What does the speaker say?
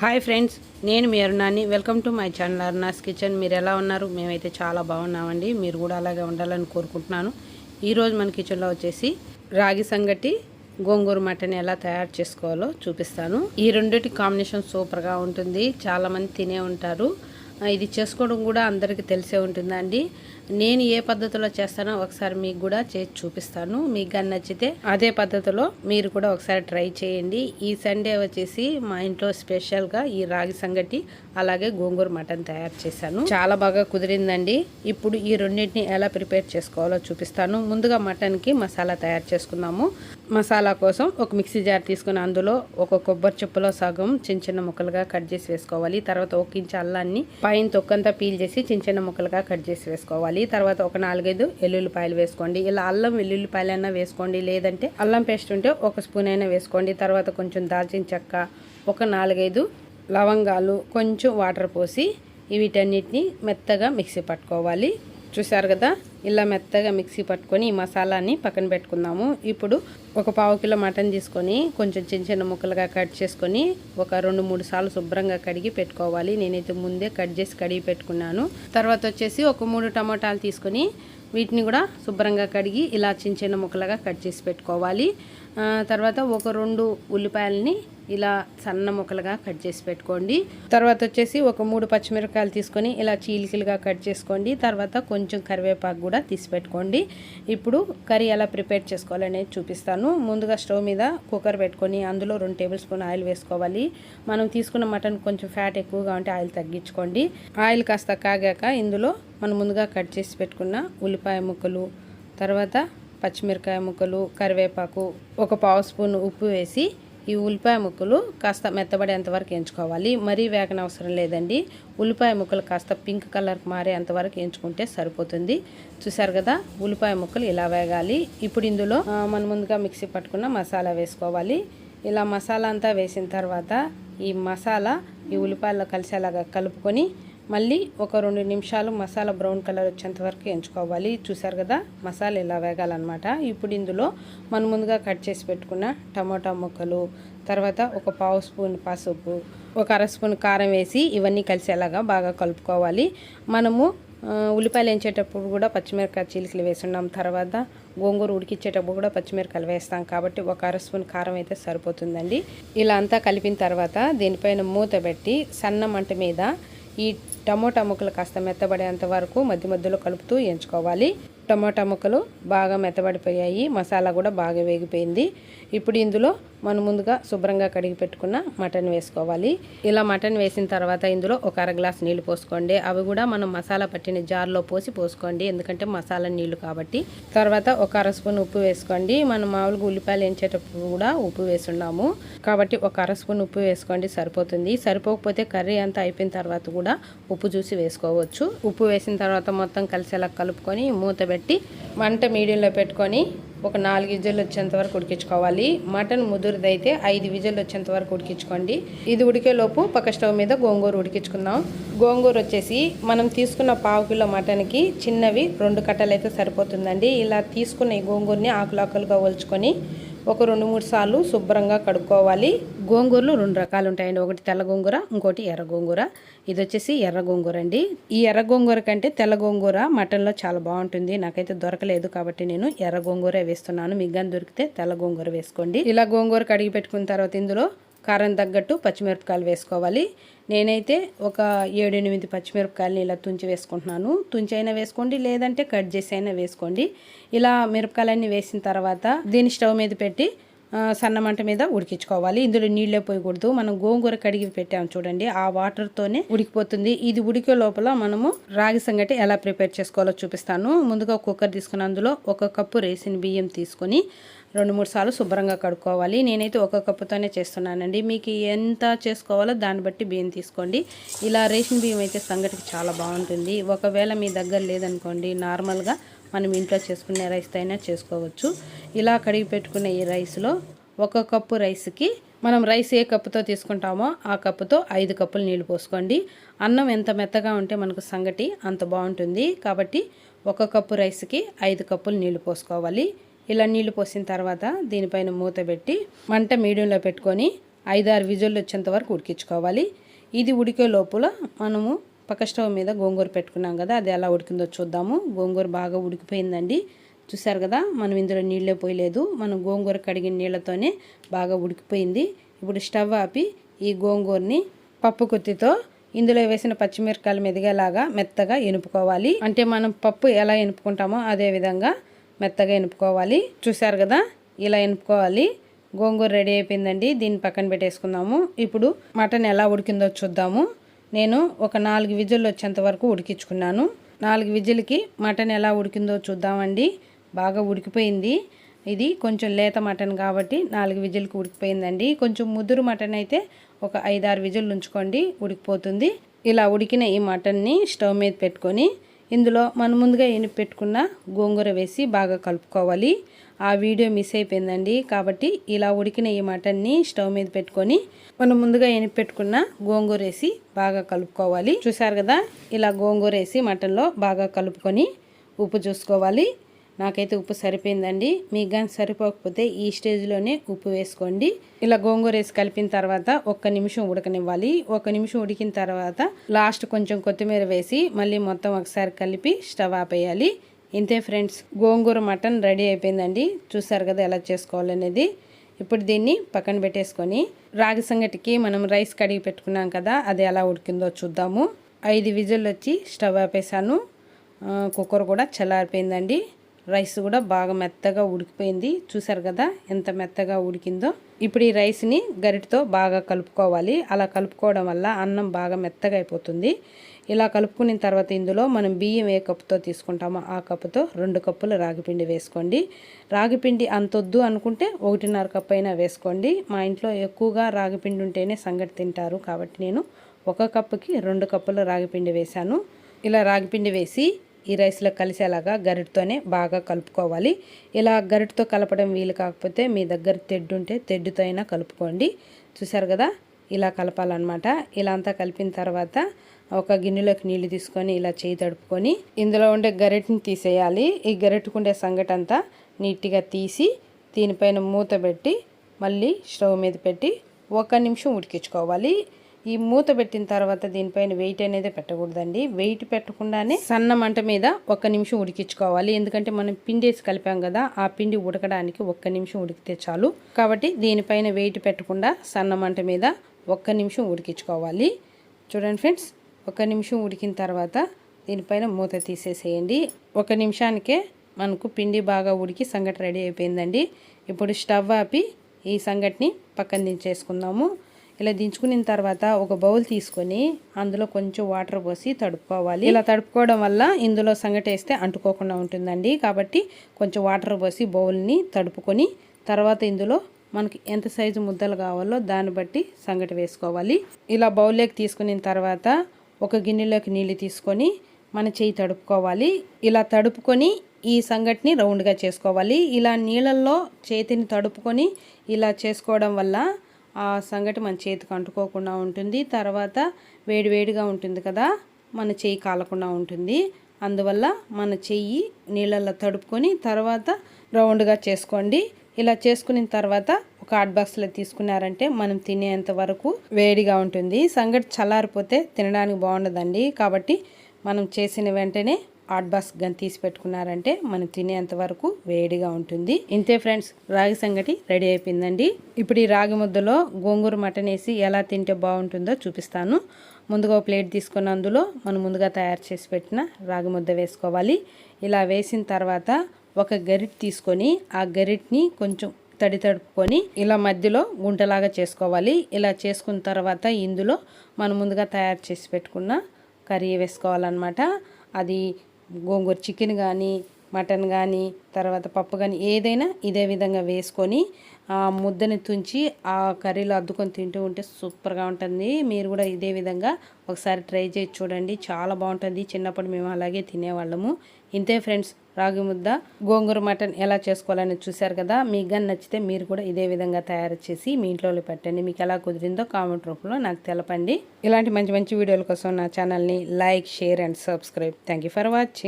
Hi friends నేను మీ అరుణాని. Welcome to my channel Aruna's kitchen. మీరు ఎలా ఉన్నారు? మేమైతే చాలా బాగున్నామండి. మీరు కూడా అలాగే ఉండాలని కోరుకుంటున్నాను. ఈరోజు మన కిచెన్లో వచ్చేసి రాగి సంగటి గోంగూర మటన్ ఎలా తయారు చేసుకోవాలో చూపిస్తాను. ఈ రెండిటి కాంబినేషన్ సూపర్గా ఉంటుంది. చాలామంది తినే ఉంటారు. ఇది చేసుకోవడం కూడా అందరికీ తెలిసే ఉంటుందండి. నేను ఏ పద్ధతిలో చేస్తానో ఒకసారి మీకు కూడా చేసి చూపిస్తాను. మీకు కానీ నచ్చితే అదే పద్ధతిలో మీరు కూడా ఒకసారి ట్రై చేయండి. ఈ సండే వచ్చేసి మా ఇంట్లో స్పెషల్గా ఈ రాగి సంగటి అలాగే గోంగూర మటన్ తయారు చేశాను. చాలా బాగా కుదిరిందండి. ఇప్పుడు ఈ రెండింటిని ఎలా ప్రిపేర్ చేసుకోవాలో చూపిస్తాను. ముందుగా మటన్కి మసాలా తయారు చేసుకుందాము. మసాలా కోసం ఒక మిక్సీ జార్ తీసుకుని అందులో ఒక కొబ్బరి చెప్పులో సగం చిన్న చిన్న ముక్కలుగా కట్ చేసి వేసుకోవాలి. తర్వాత ఒక ఇంచు అల్లాన్ని పైన తొక్కంతా పీల్ చేసి చిన్న చిన్న ముక్కలుగా కట్ చేసి వేసుకోవాలి. తర్వాత ఒక నాలుగైదు వెల్లుల్లిపాయలు వేసుకోండి. ఇలా అల్లం వెల్లుల్లిపాయలైనా అయినా వేసుకోండి. లేదంటే అల్లం పేస్ట్ ఉంటే ఒక స్పూన్ అయినా వేసుకోండి. తర్వాత కొంచెం దాల్చిన చెక్క ఒక నాలుగైదు లవంగాలు కొంచెం వాటర్ పోసి వీటన్నిటిని మెత్తగా మిక్సీ పట్టుకోవాలి. చూసారు కదా? ఇలా మెత్తగా మిక్సీ పట్టుకొని ఈ మసాలాని పక్కన పెట్టుకుందాము. ఇప్పుడు ఒక పావు కిలో మటన్ తీసుకొని కొంచెం చిన్న చిన్న ముక్కలుగా కట్ చేసుకొని ఒక రెండు మూడు సార్లు శుభ్రంగా కడిగి పెట్టుకోవాలి. నేనైతే ముందే కట్ చేసి కడిగి పెట్టుకున్నాను. తర్వాత వచ్చేసి ఒక మూడు టమాటాలు తీసుకొని వీటిని కూడా శుభ్రంగా కడిగి ఇలా చిన్న చిన్న ముక్కలుగా కట్ చేసి పెట్టుకోవాలి. తర్వాత ఒక రెండు ఉల్లిపాయలని ఇలా సన్న ముక్కలుగా కట్ చేసి పెట్టుకోండి. తర్వాత వచ్చేసి ఒక మూడు పచ్చిమిరపకాయలు తీసుకొని ఇలా చీలికలుగా కట్ చేసుకోండి. తర్వాత కొంచెం కరివేపాకు కూడా తీసి పెట్టుకోండి ఇప్పుడు కర్రీ ఎలా ప్రిపేర్ చేసుకోవాలనేది చూపిస్తాను. ముందుగా స్టవ్ మీద కుక్కర్ పెట్టుకొని అందులో రెండు టేబుల్ స్పూన్ ఆయిల్ వేసుకోవాలి. మనం తీసుకున్న మటన్ కొంచెం ఫ్యాట్ ఎక్కువగా ఉంటే ఆయిల్ తగ్గించుకోండి. ఆయిల్ కాస్త కాగాక ఇందులో మనం ముందుగా కట్ చేసి పెట్టుకున్న ఉల్లిపాయ ముక్కలు తర్వాత పచ్చిమిరకాయ ముక్కలు కరివేపాకు ఒక పావు స్పూన్ ఉప్పు వేసి ఈ ఉల్లిపాయ ముక్కలు కాస్త మెత్తబడేంత వరకు ఎంచుకోవాలి. మరీ వేగన అవసరం లేదండి. ఉల్లిపాయ ముక్కలు కాస్త పింక్ కలర్ మారేంత వరకు ఎంచుకుంటే సరిపోతుంది. చూసారు కదా ఉల్లిపాయ ముక్కలు ఇలా వేగాలి. ఇప్పుడు ఇందులో మన మనం ముందుగా మిక్సీ పట్టుకున్న మసాలా వేసుకోవాలి. ఇలా మసాలా అంతా వేసిన తర్వాత ఈ మసాలా ఈ ఉల్లిపాయలో కలిసేలాగా కలుపుకొని మళ్ళీ ఒక రెండు నిమిషాలు మసాలా బ్రౌన్ కలర్ వచ్చేంత వరకు ఎంచుకోవాలి. చూసారు కదా మసాలా ఇలా వేగాలన్నమాట. ఇప్పుడు ఇందులో మనం ముందుగా కట్ చేసి పెట్టుకున్న టమాటా ముక్కలు తర్వాత ఒక పావు స్పూన్ పసుపు ఒక అర స్పూన్ కారం వేసి ఇవన్నీ కలిసేలాగా బాగా కలుపుకోవాలి. మనము ఉల్లిపాయలు వేయించేటప్పుడు కూడా పచ్చిమిరపకాయ చీలికలు వేసున్నాం. తర్వాత గోంగూర ఉడికిచ్చేటప్పుడు కూడా పచ్చిమిరపకాయలు వేస్తాం. కాబట్టి ఒక అర స్పూన్ కారం అయితే సరిపోతుందండి. ఇలా అంతా కలిపిన తర్వాత దీనిపైన మూత పెట్టి సన్న మంట మీద ఈ టమోటా ముక్కలు కాస్త మెత్తబడేంత వరకు మధ్య మధ్యలో కలుపుతూ ఎంచుకోవాలి. టమోటా ముక్కలు బాగా మెత్తబడిపోయాయి. మసాలా కూడా బాగా వేగిపోయింది. ఇప్పుడు ఇందులో మనం ముందుగా శుభ్రంగా కడిగి పెట్టుకున్న మటన్ వేసుకోవాలి. ఇలా మటన్ వేసిన తర్వాత ఇందులో ఒక అర గ్లాస్ నీళ్ళు పోసుకోండి. అవి కూడా మనం మసాలా పట్టిన జార్లో పోసి పోసుకోండి. ఎందుకంటే మసాలా నీళ్ళు కాబట్టి. తర్వాత ఒక అర స్పూన్ ఉప్పు వేసుకోండి. మనం మామూలుగా ఉల్లిపాయలు వేయించేటప్పుడు కూడా ఉప్పు వేసున్నాము కాబట్టి ఒక అర స్పూన్ ఉప్పు వేసుకోండి సరిపోతుంది. సరిపోకపోతే కర్రీ అంతా అయిపోయిన తర్వాత కూడా ఉప్పు చూసి వేసుకోవచ్చు. ఉప్పు వేసిన తర్వాత మొత్తం కలిసేలా కలుపుకొని మూత పెట్టి మంట మీడియంలో పెట్టుకొని ఒక నాలుగు విజిల్లు వచ్చేంత వరకు ఉడికించుకోవాలి. మటన్ ముదురుదైతే ఐదు విజిల్లు వచ్చేంత వరకు ఉడికించుకోండి. ఇది ఉడికేలోపు పక్క స్టవ్ మీద గోంగూర ఉడికించుకుందాం. గోంగూర వచ్చేసి మనం తీసుకున్న పావు కిలో మటన్కి చిన్నవి రెండు కట్టలు అయితే సరిపోతుందండి. ఇలా తీసుకున్న ఈ గోంగూరని ఆకులు ఆకులుగా ఒలుచుకొని ఒక రెండు మూడు సార్లు శుభ్రంగా కడుక్కోవాలి. గోంగూరలు రెండు రకాలు ఉంటాయండి ఒకటి తెల్ల గోంగూర ఇంకోటి ఎర్ర గోంగూర. ఇది వచ్చేసి ఎర్ర గోంగూర అండి. ఈ ఎర్ర గోంగూర కంటే తెల్ల గోంగూర మటన్లో చాలా బాగుంటుంది. నాకైతే దొరకలేదు కాబట్టి నేను ఎర్ర గోంగూర వేస్తున్నాను. మీకు కానీ దొరికితే తెల్ల గోంగూర వేసుకోండి. ఇలా గోంగూర కడిగి పెట్టుకున్న తర్వాత ఇందులో కారం తగ్గట్టు పచ్చిమిరపకాయలు వేసుకోవాలి. నేనైతే ఒక ఏడెనిమిది పచ్చిమిరపకాయలని ఇలా తుంచి వేసుకుంటున్నాను. తుంచి అయినా వేసుకోండి లేదంటే కట్ చేసి అయినా వేసుకోండి. ఇలా మిరపకాయలన్నీ వేసిన తర్వాత దీన్ని స్టవ్ మీద పెట్టి సన్నమంట సన్న మంట మీద ఉడికించుకోవాలి. ఇందులో నీళ్ళే పోయకూడదు. మనం గోంగూర కడిగి పెట్టాము చూడండి. ఆ వాటర్తోనే ఉడికిపోతుంది. ఇది ఉడికే లోపల మనము రాగి సంగటి ఎలా ప్రిపేర్ చేసుకోవాలో చూపిస్తాను. ముందుగా కుక్కర్ తీసుకుని అందులో ఒక కప్పు రేసిన బియ్యం తీసుకొని రెండు మూడు సార్లు శుభ్రంగా కడుక్కోవాలి. నేనైతే ఒక కప్పుతోనే చేస్తున్నానండి. మీకు ఎంత చేసుకోవాలో దాన్ని బట్టి బియ్యం తీసుకోండి. ఇలా రేషన్ బియ్యం అయితే సంగటికి చాలా బాగుంటుంది. ఒకవేళ మీ దగ్గర లేదనుకోండి నార్మల్గా మనం ఇంట్లో చేసుకునే రైస్ అయినా చేసుకోవచ్చు. ఇలా కడిగి పెట్టుకునే ఈ రైస్లో ఒక కప్పు రైస్కి మనం రైస్ ఏ కప్పుతో తీసుకుంటామో ఆ కప్పుతో ఐదు కప్పులు నీళ్ళు పోసుకోండి. అన్నం ఎంత మెత్తగా ఉంటే మనకు సంగటి అంత బాగుంటుంది. కాబట్టి ఒక కప్పు రైస్కి ఐదు కప్పులు నీళ్ళు పోసుకోవాలి. ఇలా నీళ్ళు పోసిన తర్వాత దీనిపైన మూత పెట్టి మంట మీడియంలో పెట్టుకొని ఐదారు విజులు వచ్చేంత వరకు ఉడికించుకోవాలి. ఇది ఉడికే లోపల మనము పక్క స్టవ్ మీద గోంగూర పెట్టుకున్నాం కదా అది ఎలా ఉడికిందో చూద్దాము. గోంగూర బాగా ఉడికిపోయిందండి. చూసారు కదా మనం ఇందులో నీళ్ళే పోయలేదు. మనం గోంగూర కడిగిన నీళ్ళతోనే బాగా ఉడికిపోయింది. ఇప్పుడు స్టవ్ ఆపి ఈ గోంగూరని పప్పు కొత్తితో ఇందులో వేసిన పచ్చిమిరకాయలు మెదిగేలాగా మెత్తగా ఎనుపుకోవాలి. అంటే మనం పప్పు ఎలా ఎనుపుకుంటామో అదే విధంగా మెత్తగా ఎనుపుకోవాలి. చూసారు కదా ఇలా ఎనుపుకోవాలి. గోంగూర రెడీ అయిపోయిందండి దీన్ని పక్కన పెట్టేసుకుందాము. ఇప్పుడు మటన్ ఎలా ఉడికిందో చూద్దాము. నేను ఒక నాలుగు విజిల్లు వచ్చేంత వరకు ఉడికించుకున్నాను. నాలుగు విజిల్కి మటన్ ఎలా ఉడికిందో చూద్దామండి. బాగా ఉడికిపోయింది. ఇది కొంచెం లేత మటన్ కాబట్టి నాలుగు విజిల్కి ఉడికిపోయిందండి. కొంచెం ముదురు మటన్ అయితే ఒక ఐదారు విజిల్లు ఉంచుకోండి ఉడికిపోతుంది. ఇలా ఉడికిన ఈ మటన్ని స్టవ్ మీద పెట్టుకొని ఇందులో మనం ముందుగా ఎనిపి పెట్టుకున్న గోంగూర వేసి బాగా కలుపుకోవాలి. ఆ వీడియో మిస్ అయిపోయిందండి. కాబట్టి ఇలా ఉడికిన ఈ మటన్ని స్టవ్ మీద పెట్టుకొని మనం ముందుగా ఎనిపి పెట్టుకున్న గోంగూర వేసి బాగా కలుపుకోవాలి. చూసారు కదా? ఇలా గోంగూర వేసి మటన్లో బాగా కలుపుకొని ఉప్పు చూసుకోవాలి. నాకైతే ఉప్పు సరిపోయిందండి. మీకు కానీ సరిపోకపోతే ఈ స్టేజ్లోనే ఉప్పు వేసుకోండి. ఇలా గోంగూర వేసి కలిపిన తర్వాత ఒక్క నిమిషం ఉడకనివ్వాలి. ఒక నిమిషం ఉడికిన తర్వాత లాస్ట్ కొంచెం కొత్తిమీర వేసి మళ్ళీ మొత్తం ఒకసారి కలిపి స్టవ్ ఆపేయాలి. ఇంతే ఫ్రెండ్స్ గోంగూర మటన్ రెడీ అయిపోయిందండి. చూసారు కదా ఎలా చేసుకోవాలనేది. ఇప్పుడు దీన్ని పక్కన పెట్టేసుకొని రాగి సంగటికి మనం రైస్ కడిగి పెట్టుకున్నాం కదా అది ఎలా ఉడికిందో చూద్దాము. ఐదు విజిల్ వచ్చి స్టవ్ ఆపేసాను కుక్కర్ కూడా చల్లారిపోయిందండి. రైస్ కూడా బాగా మెత్తగా ఉడికిపోయింది. చూసారు కదా ఎంత మెత్తగా ఉడికిందో. ఇప్పుడు ఈ రైస్ని గరిటతో బాగా కలుపుకోవాలి. అలా కలుపుకోవడం వల్ల అన్నం బాగా మెత్తగా అయిపోతుంది. ఇలా కలుపుకున్న తర్వాత ఇందులో మనం బియ్యం ఏ కప్పుతో తీసుకుంటామో ఆ కప్పుతో రెండు కప్పులు రాగిపిండి వేసుకోండి. రాగిపిండి అంతొద్దు అనుకుంటే ఒకటిన్నర కప్పు అయినా వేసుకోండి. మా ఇంట్లో ఎక్కువగా రాగిపిండి ఉంటేనే సంగటి తింటారు. కాబట్టి నేను ఒక కప్పుకి రెండు కప్పులు రాగిపిండి వేశాను. ఇలా రాగిపిండి వేసి ఈ రైస్లో కలిసేలాగా గరిటతోనే బాగా కలుపుకోవాలి. ఇలా గరిటతో కలపడం వీలు కాకపోతే మీ దగ్గర తెడ్డు ఉంటే తెడ్డుతో అయినా కలుపుకోండి. చూసారు కదా? ఇలా కలపాలన్నమాట. ఇలా అంతా కలిపిన తర్వాత ఒక గిన్నెలోకి నీళ్ళు తీసుకొని ఇలా చేయి తడుపుకొని ఇందులో ఉండే గరిటని తీసేయాలి. ఈ గరిటకుండే సంగటి అంతా నీట్గా తీసి దీనిపైన మూత పెట్టి మళ్ళీ స్టవ్ మీద పెట్టి ఒక నిమిషం ఉడికించుకోవాలి. ఈ మూత పెట్టిన తర్వాత దీనిపైన వెయిట్ అనేది పెట్టకూడదండి. వెయిట్ పెట్టకుండానే సన్న మంట మీద ఒక్క నిమిషం ఉడికించుకోవాలి. ఎందుకంటే మనం పిండి కలిపాం కదా ఆ పిండి ఉడకడానికి ఒక్క నిమిషం ఉడికితే చాలు. కాబట్టి దీనిపైన వెయిట్ పెట్టకుండా సన్న మంట మీద ఒక్క నిమిషం ఉడికించుకోవాలి. చూడండి ఫ్రెండ్స్ ఒక నిమిషం ఉడికిన తర్వాత దీనిపైన మూత తీసేసేయండి. ఒక నిమిషానికే మనకు పిండి బాగా ఉడికి సంగటి రెడీ అయిపోయిందండి. ఇప్పుడు స్టవ్ ఆపి ఈ సంగటిని పక్కన దించేసుకుందాము. ఇలా దించుకున్న తర్వాత ఒక బౌల్ తీసుకొని అందులో కొంచెం వాటర్ పోసి తడుపుకోవాలి. ఇలా తడుపుకోవడం వల్ల ఇందులో సంగటి వేస్తే అంటుకోకుండా ఉంటుందండి. కాబట్టి కొంచెం వాటర్ పోసి బౌల్ని తడుపుకొని తర్వాత ఇందులో మనకి ఎంత సైజు ముద్దలు కావాలో దాన్ని బట్టి సంగటి వేసుకోవాలి. ఇలా బౌల్లోకి తీసుకున్న తర్వాత ఒక గిన్నెలోకి నీళ్ళు తీసుకొని మన చేయి తడుపుకోవాలి. ఇలా తడుపుకొని ఈ సంగటిని రౌండ్గా చేసుకోవాలి. ఇలా నీళ్ళల్లో చేతిని తడుపుకొని ఇలా చేసుకోవడం వల్ల ఆ సంగటి మన చేతికి అంటుకోకుండా ఉంటుంది. తర్వాత వేడివేడిగా ఉంటుంది కదా మన చెయ్యి కాలకుండా ఉంటుంది. అందువల్ల మన చెయ్యి నీళ్ళల్లో తడుపుకొని తర్వాత రౌండ్గా చేసుకోండి. ఇలా చేసుకున్న తర్వాత ఒక హాట్ బాక్స్లో తీసుకున్నారంటే మనం తినేంత వరకు వేడిగా ఉంటుంది. సంగటి చల్లారిపోతే తినడానికి బాగుండదండి. కాబట్టి మనం చేసిన వెంటనే హాట్ బాక్స్ కానీ తీసి పెట్టుకున్నారంటే మనం తినేంత వరకు వేడిగా ఉంటుంది. ఇంతే ఫ్రెండ్స్ రాగి సంగటి రెడీ అయిపోయిందండి. ఇప్పుడు ఈ రాగి ముద్దలో గోంగూర మటన్ వేసి ఎలా తింటే బాగుంటుందో చూపిస్తాను. ముందుగా ప్లేట్ తీసుకున్న అందులో మనం ముందుగా తయారు చేసి పెట్టిన రాగి ముద్ద వేసుకోవాలి. ఇలా వేసిన తర్వాత ఒక గరిట్ తీసుకొని ఆ గరిట్ని కొంచెం తడి తడుపుకొని ఇలా మధ్యలో గుంటలాగా చేసుకోవాలి. ఇలా చేసుకున్న తర్వాత ఇందులో మనం ముందుగా తయారు చేసి పెట్టుకున్న కర్రీ వేసుకోవాలన్నమాట. అది గోంగూర చికెన్ కానీ మటన్ కానీ తర్వాత పప్పు కానీ ఏదైనా ఇదే విధంగా వేసుకొని ఆ ముద్దని తుంచి ఆ కర్రీలో అద్దుకొని తింటూ ఉంటే సూపర్గా ఉంటుంది. మీరు కూడా ఇదే విధంగా ఒకసారి ట్రై చేసి చూడండి. చాలా బాగుంటుంది. చిన్నప్పుడు మేము అలాగే తినేవాళ్ళము. ఇంతే ఫ్రెండ్స్. రాగి ముద్ద గోంగూర మటన్ ఎలా చేసుకోవాలని చూశారు కదా మీకు కానీ నచ్చితే మీరు కూడా ఇదే విధంగా తయారు చేసి మీ ఇంట్లో పెట్టండి. మీకు ఎలా కుదిరిందో కామెంట్ రూపంలో నాకు తెలపండి. ఇలాంటి మంచి మంచి వీడియోల కోసం నా ఛానల్ని like share and subscribe. Thank for watching.